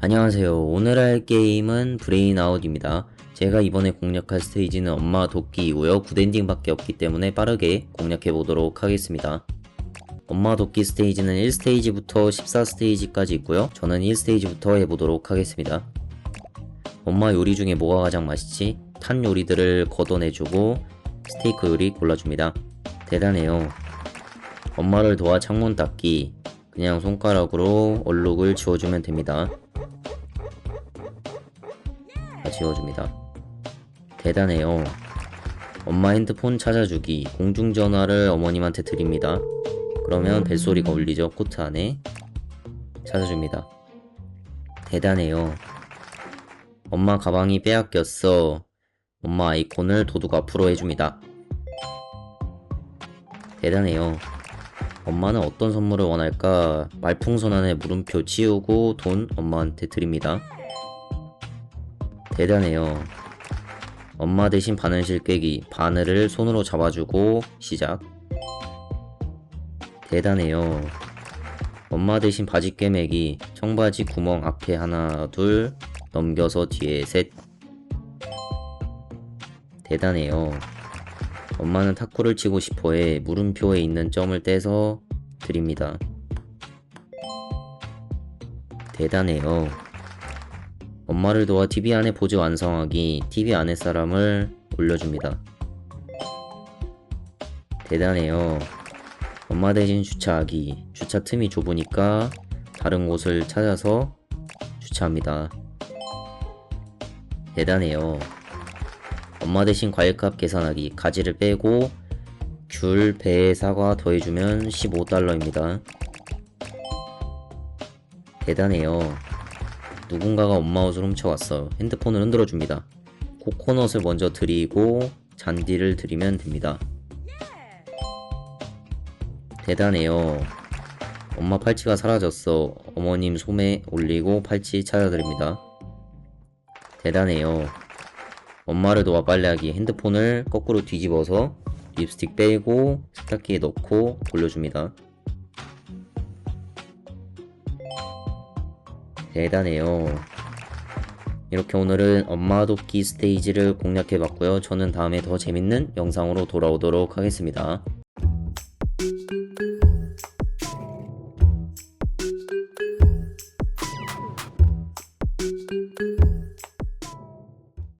안녕하세요. 오늘 할 게임은 브레인아웃입니다. 제가 이번에 공략할 스테이지는 엄마 도끼이고요. 굿엔딩밖에 없기 때문에 빠르게 공략해 보도록 하겠습니다. 엄마 도끼 스테이지는 1스테이지부터 14스테이지까지 있고요. 저는 1스테이지부터 해보도록 하겠습니다. 엄마 요리 중에 뭐가 가장 맛있지? 탄 요리들을 걷어내주고 스테이크 요리 골라줍니다. 대단해요. 엄마를 도와 창문 닦기. 그냥 손가락으로 얼룩을 지워주면 됩니다. 다 지워줍니다. 대단해요. 엄마 핸드폰 찾아주기. 공중전화를 어머님한테 드립니다. 그러면 벨소리가 울리죠. 코트 안에. 찾아줍니다. 대단해요. 엄마 가방이 빼앗겼어. 엄마 아이콘을 도둑 앞으로 해줍니다. 대단해요. 엄마는 어떤 선물을 원할까? 말풍선 안에 물음표 치우고 돈 엄마한테 드립니다. 대단해요. 엄마 대신 바늘실 깨기. 바늘을 손으로 잡아주고 시작. 대단해요. 엄마 대신 바지 꿰매기. 청바지 구멍 앞에 하나, 둘, 넘겨서 뒤에 셋. 대단해요. 엄마는 탁구를 치고 싶어해 물음표에 있는 점을 떼서 드립니다. 대단해요. 엄마를 도와 TV 안에 보즈 완성하기, TV 안에 사람을 올려줍니다. 대단해요. 엄마 대신 주차하기, 주차 틈이 좁으니까 다른 곳을 찾아서 주차합니다. 대단해요. 엄마 대신 과일값 계산하기 가지를 빼고 귤, 배, 사과 더해주면 15달러입니다. 대단해요. 누군가가 엄마 옷을 훔쳐왔어. 핸드폰을 흔들어줍니다. 코코넛을 먼저 드리고 잔디를 드리면 됩니다. 대단해요. 엄마 팔찌가 사라졌어. 어머님 소매 올리고 팔찌 찾아드립니다. 대단해요. 엄마를 도와 빨래하기 핸드폰을 거꾸로 뒤집어서 립스틱 빼고 세탁기에 넣고 돌려줍니다. 대단해요. 이렇게 오늘은 엄마 돕기 스테이지를 공략해봤고요. 저는 다음에 더 재밌는 영상으로 돌아오도록 하겠습니다.